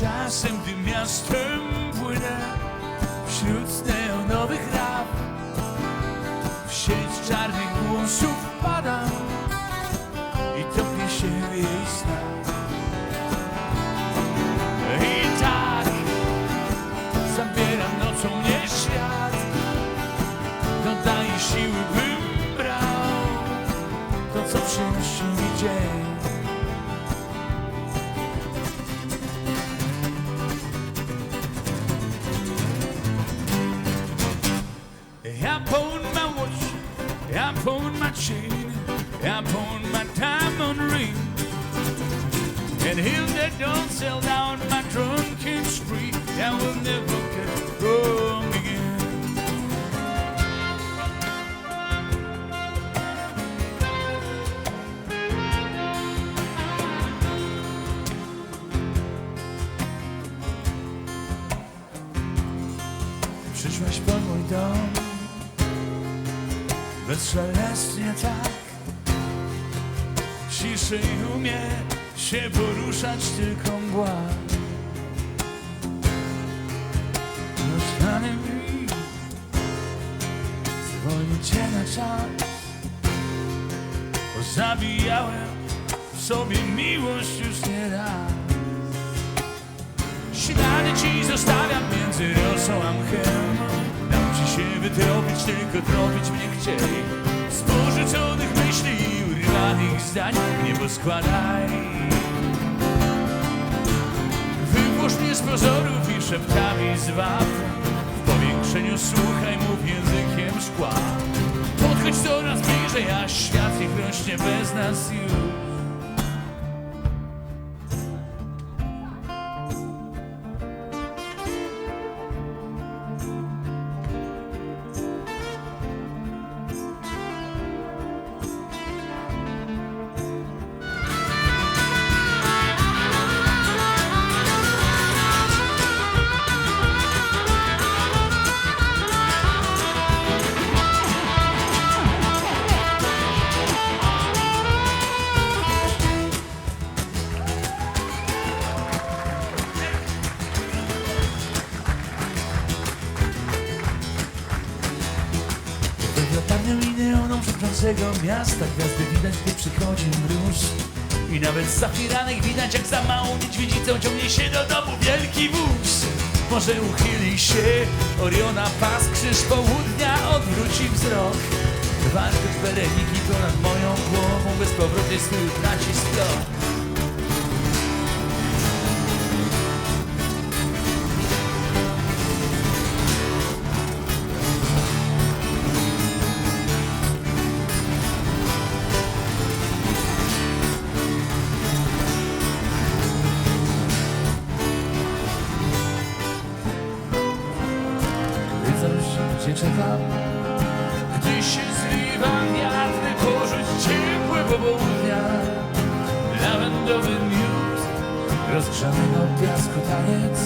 Czasem, gdy miastem płynę Wśród neonowych raw W sieć czarnych I pawn my chain, I pawn my diamond ring. And if they don't sell down my drunken spree, I will never get wrong again. Przyszłaś pod mój dom Bezszelestnie tak. Ciszej umie się poruszać tylko mgła. Rozchany mi Zwolnił cię na czas. Bo zabijałem w sobie miłość już nie raz. Ślady ci zostawiam między rosą a mchem wytropić, tylko tropić mnie chciej Z porzuconych myśli i urwanych zdań Nie poskładaj Wypuść mnie z pozorów i szeptami z wap W powiększeniu słuchaj, mów językiem szkła. Podchodź coraz bliżej, a świat niech rośnie bez nas już przeprzącego miasta. Gwiazdy widać, gdy przychodzi mróz. I nawet z zafiranek widać, jak za małą niedźwiedzicą Ciągnie się do domu wielki wóz. Może uchyli się Oriona pas Krzyż południa odwróci wzrok. Wartość bereniki to nad moją głową Bezpowrotnie swój utraci sklep Gdzie czekam. Gdy się zliwa wiatry Porzuć ciepłe popołudnia Lawendowy miód Rozgrzanego piasku taniec.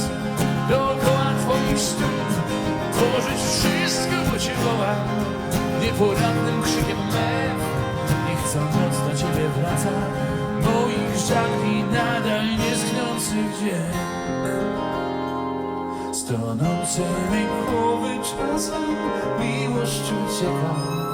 Dookoła twoich stóp Tworzyć wszystko, bo cię woła. Nieporadnym krzykiem mew Niech co noc do ciebie wraca. Moich żal i nadal nieschnących dzień Stonącymi głowy czasem miłość ucieka